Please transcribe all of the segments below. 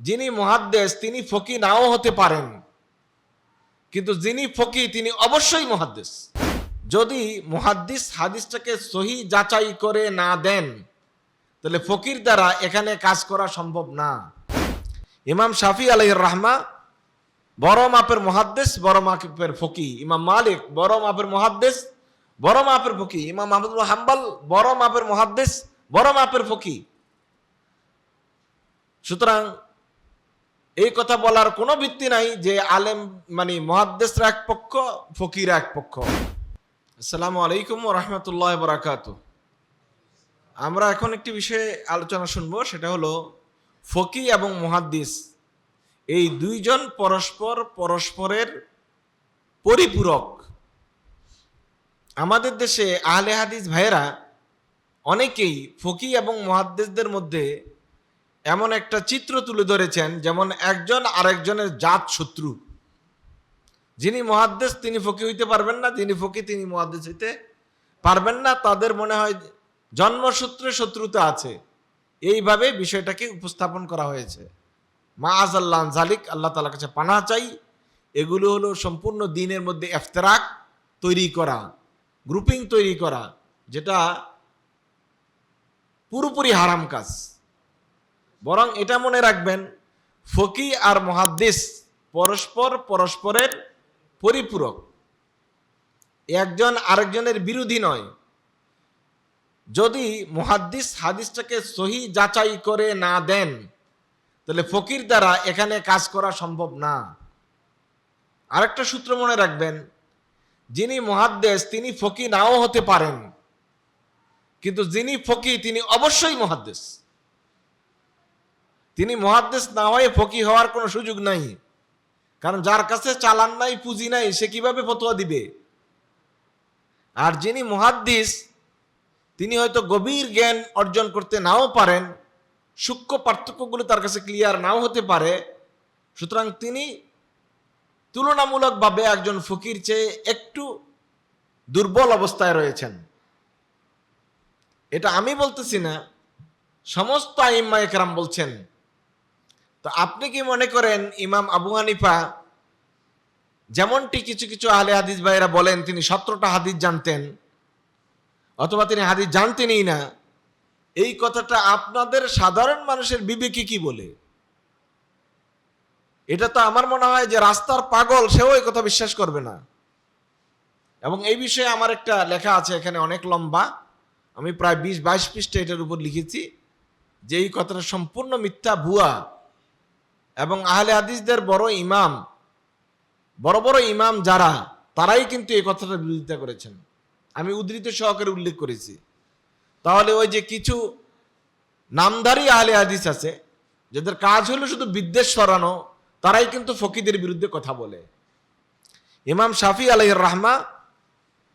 যিনি মহাদ্দেশ, তিনি ফকি নাও হতে পারেন। কিন্তু যিনি ফকি, তিনি অবশ্যই মহাদ্দেশ। যদি মুহাদ্দিস হাদিসটাকে সহি যাচাই করে না দেন, তাহলে ফকির দ্বারা এখানে কাজ করা সম্ভব না। ইমাম শাফি আলহ রাহমা, বড় মাপের মহাদ্দেশ, বড় মাপের ফকি। ইমাম মালিক, বড় মাপের মহাদ্দেশ, বড় মাপের ফকি। ইমাম আহমদুল হাম্বাল, বড় মাপের মহাদ্দেশ, বড় মাপের ফকি। সুতরাং এই কথা বলার কোনো ভিত্তি নাই যে আলেম মানে মহাদ্দেশরা এক পক্ষ, ফকির এক পক্ষ। আসসালামু আলাইকুম রহমতুল্লাহ বরাকাত আমরা এখন একটি বিষয়ে আলোচনা শুনব, সেটা হলো ফকি এবং মুহাদ্দিস। এই দুইজন পরস্পর পরস্পরের পরিপূরক। আমাদের দেশে আহলে হাদিস ভাইয়েরা অনেকেই ফকি এবং মহাদ্দেশদের মধ্যে এমন একটা চিত্র তুলে ধরেছেন যেমন একজন আরেকজনের জাত শত্রু। যিনি মহাদ্দেশ, তিনি ফকি হইতে পারবেন না, যিনি ফকি, তিনি মহাদ্দেশ হইতে পারবেন না। তাদের মনে হয় জন্মসূত্রে শত্রুতা আছে। এইভাবে বিষয়টাকে উপস্থাপন করা হয়েছে। মা আজ আল্লাহ জালিক আল্লাহ তালার কাছে পানা চাই। এগুলো হলো সম্পূর্ণ দিনের মধ্যে এফতেরাক তৈরি করা, গ্রুপিং তৈরি করা, যেটা পুরোপুরি হারাম কাজ। বরং এটা মনে রাখবেন, ফকি আর মহাদ্দিস পরস্পর পরস্পরের পরিপূরক। একজন আরেকজনের বিরোধী নয়। যদি মুহাদ্দিস হাদিসটাকে সহি যাচাই করে না দেন, তাহলে ফকির দ্বারা এখানে কাজ করা সম্ভব না। আরেকটা সূত্র মনে রাখবেন, যিনি মহাদ্দেশ তিনি ফকি নাও হতে পারেন। কিন্তু যিনি ফকি, তিনি অবশ্যই মহাদ্দেশ তিনি মহাদ্দেশ না হয়ে ফকি হওয়ার কোনো সুযোগ নাই। কারণ যার কাছে চালান নাই, পুঁজি নাই, সে কীভাবে ফতোয়া দিবে? আর যিনি মহাদ্দিস তিনি হয়তো গভীর জ্ঞান অর্জন করতে নাও পারেন, সূক্ষ্ম পার্থক্যগুলো তার কাছে ক্লিয়ার নাও হতে পারে, সুতরাং তিনি তুলনামূলকভাবে একজন ফকির চেয়ে একটু দুর্বল অবস্থায় রয়েছেন। এটা আমি বলতেছি না, সমস্ত আইম্মা একরাম বলছেন তো আপনি কি মনে করেন ইমাম আবু হানিফা যেমনটি কিছু কিছু আহলে হাদিস ভাইরা বলেন, তিনি সতেরোটা হাদিস জানতেন, অথবা তিনি হাদিস জানতেনই না, এই কথাটা আপনাদের সাধারণ মানুষের বিবেকে কি বলে? এটা তো আমার মনে হয় যে রাস্তার পাগল, সেও এই কথা বিশ্বাস করবে না। এবং এই বিষয়ে আমার একটা লেখা আছে, এখানে অনেক লম্বা, আমি প্রায় বিশ বাইশ পৃষ্ঠে এটার উপর লিখেছি, যে এই কথাটা সম্পূর্ণ মিথ্যা ভুয়া। এবং আহলে হাদিসদের বড় ইমাম, বড় বড় ইমাম যারা, তারাই কিন্তু এই কথাটা বিরোধিতা করেছেন। আমি উদ্ধৃত সহকারে উল্লেখ করেছি। তাহলে ওই যে কিছু নামধারী আহলে হাদিস আছে, যাদের কাজ হলো শুধু বিদ্বেষ সরানো তারাই কিন্তু ফকিদের বিরুদ্ধে কথা বলে। ইমাম শাফি আলহ রাহমা,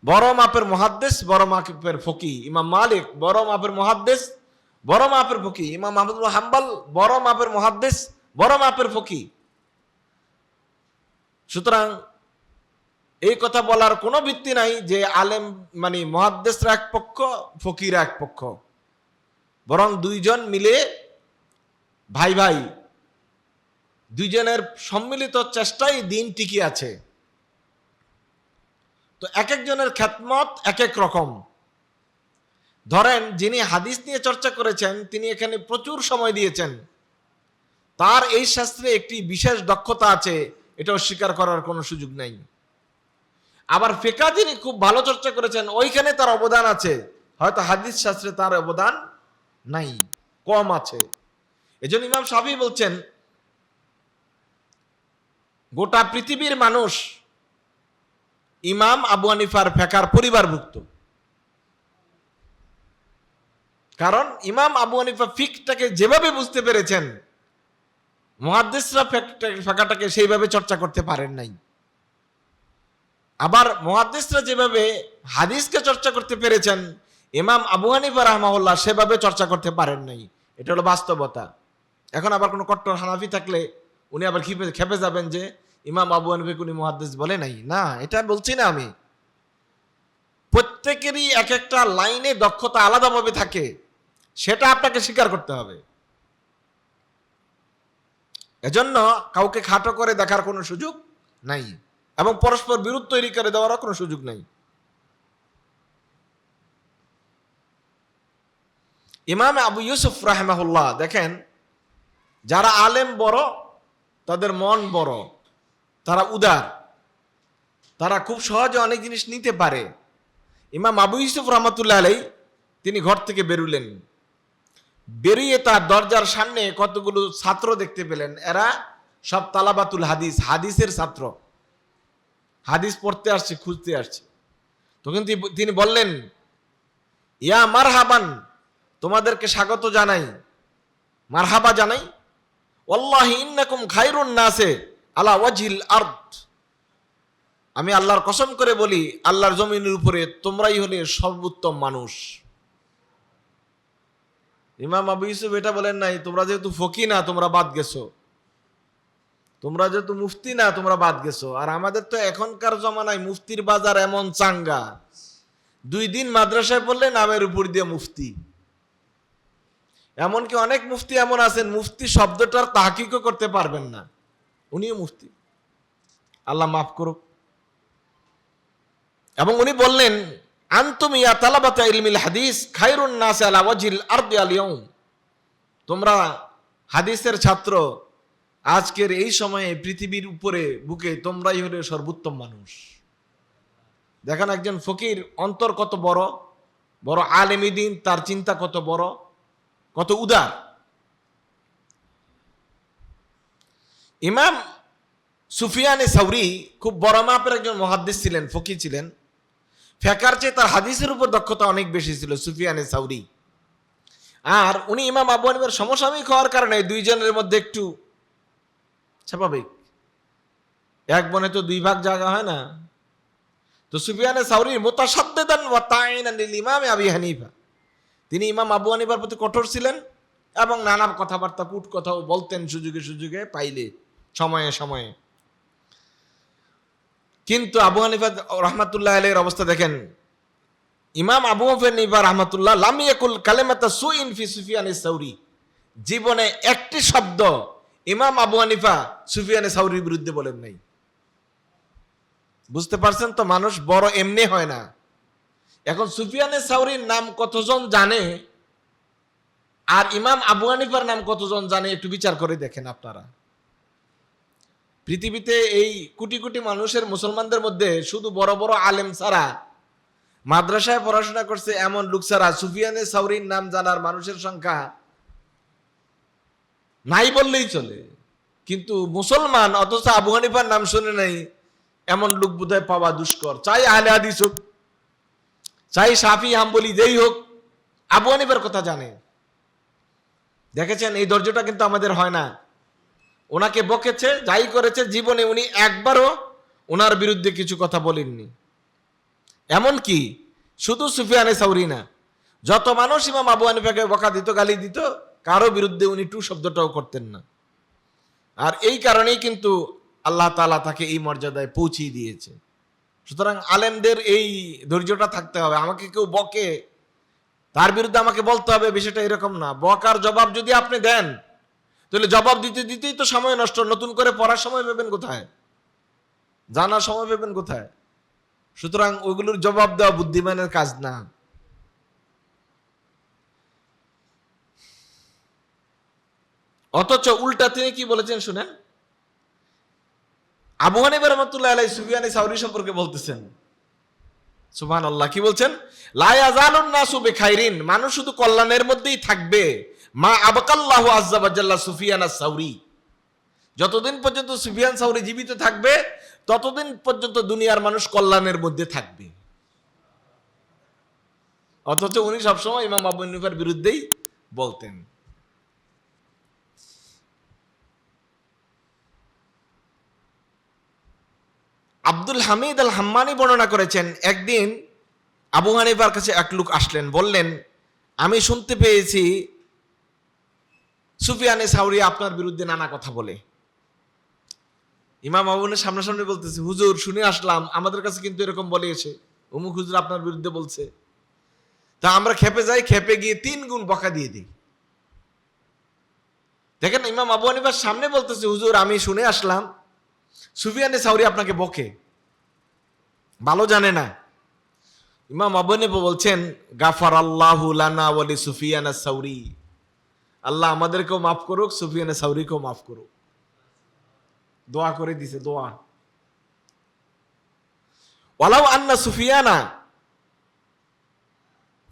বড় মাপের মহাদ্দেশ বড় মাপের ফকি। ইমাম মালিক, বড় মাপের মহাদ্দেশ বড় মাপের ফকি। ইমাম আহমদুল হাম্বাল, বড় মাপের মহাদ্দেশ বড় মাপের ফকি সুতরাং এই কথা বলার কোনো ভিত্তি নাই যে আলেম মানে মহাদ্দেশরা এক পক্ষ ফকির এক পক্ষ। বরং দুইজন মিলে ভাই ভাই, দুইজনের সম্মিলিত চেষ্টাই দিন টিকে আছে। তো এক একজনের খ্যাতমত এক এক রকম। ধরেন যিনি হাদিস নিয়ে চর্চা করেছেন, তিনি এখানে প্রচুর সময় দিয়েছেন। তার এই শাস্ত্রে একটি বিশেষ দক্ষতা আছে এটা অস্বীকার করার কোনো সুযোগ নেই। আবার ফেকা যিনি খুব ভালো চর্চা করেছেন, ওইখানে তার অবদান আছে। হয়তো হাদিস শাস্ত্রে তার অবদান নাই, কম আছে। এজন্য ইমাম সাবি বলছেন, গোটা পৃথিবীর মানুষ ইমাম আবু আনিফার ফেকার পরিবারভুক্ত। কারণ ইমাম আবু আনিফা ফিকটাকে যেভাবে বুঝতে পেরেছেন মহাদ্দেশরা ফাঁকাটাকে সেইভাবে চর্চা করতে পারেন নাই। আবার মহাদ্দেশরা যেভাবে হাদিসকে চর্চা করতে পেরেছেন, ইমাম আবু হানিফা রহমাউল্লাহ সেভাবে চর্চা করতে পারেন নাই। এটা হলো বাস্তবতা। এখন আবার কোনো কট্টর হানাফি থাকলে উনি আবার খেপে খেপে যাবেন যে, ইমাম আবু হানিফা উনি মহাদ্দেশ বলে নাই। না, এটা বলছি না আমি। প্রত্যেকেরই এক একটা লাইনে দক্ষতা আলাদাভাবে থাকে, সেটা আপনাকে স্বীকার করতে হবে। এজন্য কাউকে খাটো করে দেখার কোনো সুযোগ নাই এবং পরস্পর বিরোধ তৈরি করে দেওয়ারও কোনো সুযোগ নাই। ইমাম আবু ইউসুফ রাহেমাহুল্লাহ দেখেন, যারা আলেম বড়, তাদের মন বড়, তারা উদার, তারা খুব সহজে অনেক জিনিস নিতে পারে। ইমাম আবু ইউসুফ রহমতুল্লাহ আলাই তিনি ঘর থেকে বেরুলেন। বেরিয়ে তার দরজার সামনে কতগুলো ছাত্র দেখতে পেলেন? এরা সব তালাবাতুল হাদিস, হাদিসের ছাত্র। হাদিস পড়তে আসছে, খুঁজতে আসছে। তখন তিনি- বললেন, ইয়া মারহাবান, তোমাদেরকে স্বাগত জানাই। মারহাবা জানাই। ওয়াল্লাহি ইন্নাকুম খায়রুন নাসে আলা ওয়াজিল আরদ। আমি আল্লাহর কসম করে বলি, আল্লাহর জমিনের উপরে তোমরাই হলে সর্বোত্তম মানুষ। ইমাম আবু ইউসুফ এটা বলেন নাই, তোমরা যেহেতু ফকি না, তোমরা বাদ গেছো। তোমরা যেহেতু মুফতি না, তোমরা বাদ গেছো। আর আমাদের তো এখনকার জমানায় মুফতির বাজার এমন চাঙ্গা। দুই দিন মাদ্রাসায় পড়লে নামের উপর দিয়ে মুফতি। এমনকি অনেক মুফতি এমন আছেন, মুফতি শব্দটার তাহাকিকও করতে পারবেন না। উনিও মুফতি। আল্লাহ মাফ করুক। এবং উনি বললেন আন্তুম ইয়া তালাবাতা ইলমিল হাদিস খায়রুন নাস আলা ওয়াজিল আরদি আল তোমরা হাদিসের ছাত্র, আজকের এই সময়ে পৃথিবীর উপরে বুকে তোমরাই হলে সর্বোত্তম মানুষ। দেখেন একজন ফকির অন্তর কত বড় বড় আলেমী দিন, তার চিন্তা কত বড়, কত উদার। ইমাম সুফিয়ানে সাউরি খুব বড় মাপের একজন মহাদ্দিস ছিলেন ফকি ছিলেন। ফেকার চেয়ে তার হাদিসের উপর দক্ষতা অনেক বেশি ছিল, সুফিয়ানে সাউরি। আর উনি ইমাম আবু হানিফার সমসাময়িক হওয়ার কারণে দুইজনের মধ্যে একটু স্বাভাবিক। এক বনে তো দুই ভাগ জায়গা হয় না। তো সুফিয়ানে সাউরির মোতাসাদ্দেদান ওয়া তাইনান লিল ইমাম আবি হানিফা। তিনি ইমাম আবু হানিফার প্রতি কঠোর ছিলেন এবং নানা কথাবার্তা কুট কথাও বলতেন সুযোগে সুযোগে, পাইলে, সময়ে সময়ে। কিন্তু আবু হানিফা রহমাতুল্লাহ আলের অবস্থা দেখেন। ইমাম আবু হানিফা রহমাতুল্লাহ লামিয়াকুল কালেমাতা সুইন ফি সুফিয়ান সাউরি। জীবনে একটি শব্দ ইমাম আবু হানিফা সুফিয়ানে সাউরির বিরুদ্ধে বলেন নাই। বুঝতে পারছেন তো, মানুষ বড় এমনি হয় না। এখন সুফিয়ানে সাউরির নাম কতজন জানে? আর ইমাম আবু হানিফার নাম কতজন জানে? একটু বিচার করে দেখেন আপনারা। পৃথিবীতে এই কোটি কোটি মানুষের মুসলমানদের মধ্যে শুধু বড় বড় আলেম ছাড়া মাদ্রাসায় পড়াশোনা করছে এমন লোক ছাড়া সুফিয়ানে সাউরির নাম জানার মানুষের সংখ্যা নাই বললেই চলে। কিন্তু মুসলমান, অথচ আবু হানিফার নাম শুনে নাই, এমন লোক বোধহয় পাওয়া দুষ্কর। চাই আহলে হাদিস হোক, চাই সাফি হাম্বলি, যেই হোক, আবু হানিফার কথা জানে। দেখেছেন, এই ধৈর্যটা কিন্তু আমাদের হয় না। ওনাকে বকেছে, যাই করেছে জীবনে উনি একবারও ওনার বিরুদ্ধে কিছু কথা বলেননি। এমন কি? শুধু সুফিয়ানে সাউরি না, যত মানুষ ইমাম আবু হানিফাকে বকা দিত, গালি দিত, কারও বিরুদ্ধে উনি টু শব্দটাও করতেন না। আর এই কারণেই কিন্তু আল্লাহ তাআলা তাকে এই মর্যাদায় পৌঁছিয়ে দিয়েছে। সুতরাং আলেমদের এই ধৈর্যটা থাকতে হবে। আমাকে কেউ বকে, তার বিরুদ্ধে আমাকে বলতে হবে, বিষয়টা এরকম না। বকার জবাব যদি আপনি দেন তাহলে জবাব দিতে দিতেই তো সময় নষ্ট, নতুন করে পড়ার সময় পাবেন কোথায়? জানার সময় পাবেন কোথায়? সুতরাং ওইগুলোর জবাব দেওয়া বুদ্ধিমানের কাজ না। অথচ উল্টা তিনি কি বলেছেন শুনেন? আবু হানিফা রহমতুল্লাহ আলাই সুফিয়ানি সাউরি সম্পর্কে বলতেছেন। সুবহান আল্লাহ কি বলছেন? লায়াজালুন নাসু বিখাইরিন, মানুষ শুধু কল্যাণের মধ্যেই থাকবে। মা আবাকাল্লাহু ওয়াজাল্লা সুফিয়ান সাউরি যতদিন পর্যন্ত সুফিয়ান সাউরি জীবিত থাকবে, ততদিন পর্যন্ত দুনিয়ার মানুষ কল্যাণের মধ্যে থাকবে। অথচ উনি সবসময় ইমাম আবু হানিফার বিরুদ্ধেই বলতেন। আব্দুল হামিদ আল হাম্মানি বর্ণনা করেছেন, একদিন আবু হানিফার কাছে এক লোক আসলেন, বললেন, আমি শুনতে পেয়েছি সুফিয়ানে সাউরি আপনার বিরুদ্ধে নানা কথা বলে। ইমাম আবুনের সামনাসামনি বলতেছে, হুজুর, শুনে আসলাম, আমাদের কাছে কিন্তু এরকম বলেছে অমুক হুজুর আপনার বিরুদ্ধে বলছে। তা আমরা খেপে যাই, খেপে গিয়ে তিন গুণ বকা দিয়ে দিই। দেখেন ইমাম আবু হানিফার সামনে বলতেছে, হুজুর, আমি শুনে আসলাম, সুফিয়ানে সাউরি আপনাকে বকে। ভালো জানে না। ইমাম আবু হানিফা বলছেন গাফার আল্লাহ লানা ওয়ালি সুফিয়ানা সাউরি। আল্লাহ আমাদেরকেও মাফ করুক, সুফিয়ানা সাউরিকেও মাফ করুক। দোয়া করে দিছে, দোয়া। ওয়ালাউ আন্না সুফিয়ানা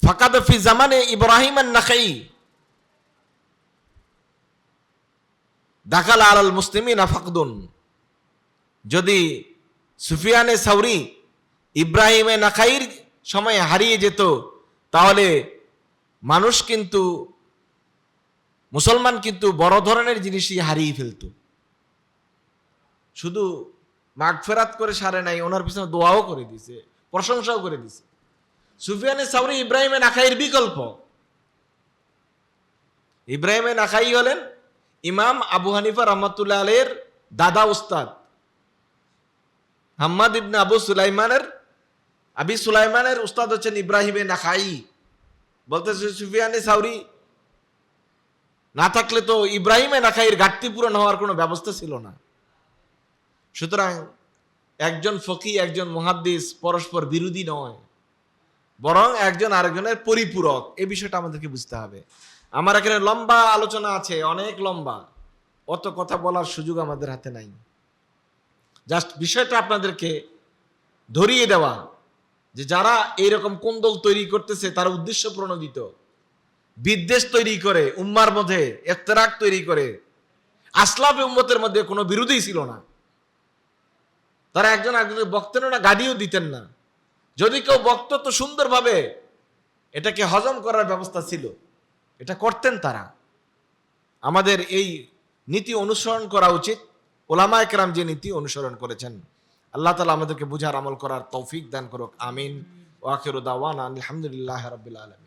ফাকাদ ফি জামানে ইব্রাহিম আন-নাখাই দাখাল আলাল মুসলিমিনা ফাকদুন। যদি সুফিয়ানে সাউরি ইব্রাহিমে নাখাইর সময় হারিয়ে যেত, তাহলে মানুষ কিন্তু মুসলমান কিন্তু বড় ধরনের জিনিসই হারিয়ে ফেলতো। শুধু মাগ ফেরাত করে সারে নাই, ওনার পিছনে দোয়াও করে দিছে, প্রশংসাও করে দিছে। সুফিয়ানে সাউরি ইব্রাহিমে নাখাইয়ের বিকল্প। ইব্রাহিমে নাখাই হলেন ইমাম আবু হানিফা রহমতুল্লাহ আলের দাদা উস্তাদ। হাম্মাদ ইবনে আবু সুলাইমানের, আবি সুলাইমানের উস্তাদ হচ্ছেন ইব্রাহিমে নাখাই। বলতেছে সুফিয়ানে সাউরি না থাকলে তো ইব্রাহিমে নাখাইয়ের ঘাটতি পূরণ হওয়ার কোনো ব্যবস্থা ছিল না। সুতরাং একজন ফকি একজন মহাদ্দিস পরস্পর বিরোধী নয়। বরং একজন আরেকজনের পরিপূরক। এই বিষয়টা আমাদেরকে বুঝতে হবে। আমার এখানে লম্বা আলোচনা আছে, অনেক লম্বা। অত কথা বলার সুযোগ আমাদের হাতে নাই। জাস্ট বিষয়টা আপনাদেরকে ধরিয়ে দেওয়া যে যারা এইরকম কোন্দল তৈরি করতেছে, তার উদ্দেশ্য প্রণোদিত। বিদ্বেষ তৈরি করে, উম্মার মধ্যে এফতেরাক তৈরি করে। আসলাফে উম্মতের মধ্যে কোনো বিরোধী ছিল না। তারা একজন একজনের বক্তেন না গাড়িও দিতেন না। যদি কেউ বক্ত তো সুন্দরভাবে এটাকে হজম করার ব্যবস্থা ছিল, এটা করতেন তারা। আমাদের এই নীতি অনুসরণ করা উচিত। ওলামা একরাম যে নীতি অনুসরণ করেছেন, আল্লাহ তালা আমাদেরকে বুঝার আমল করার তৌফিক দান করুক। আমিন। ওয়াকির দাওয়ান আলহামদুলিল্লাহ রবিল আলমী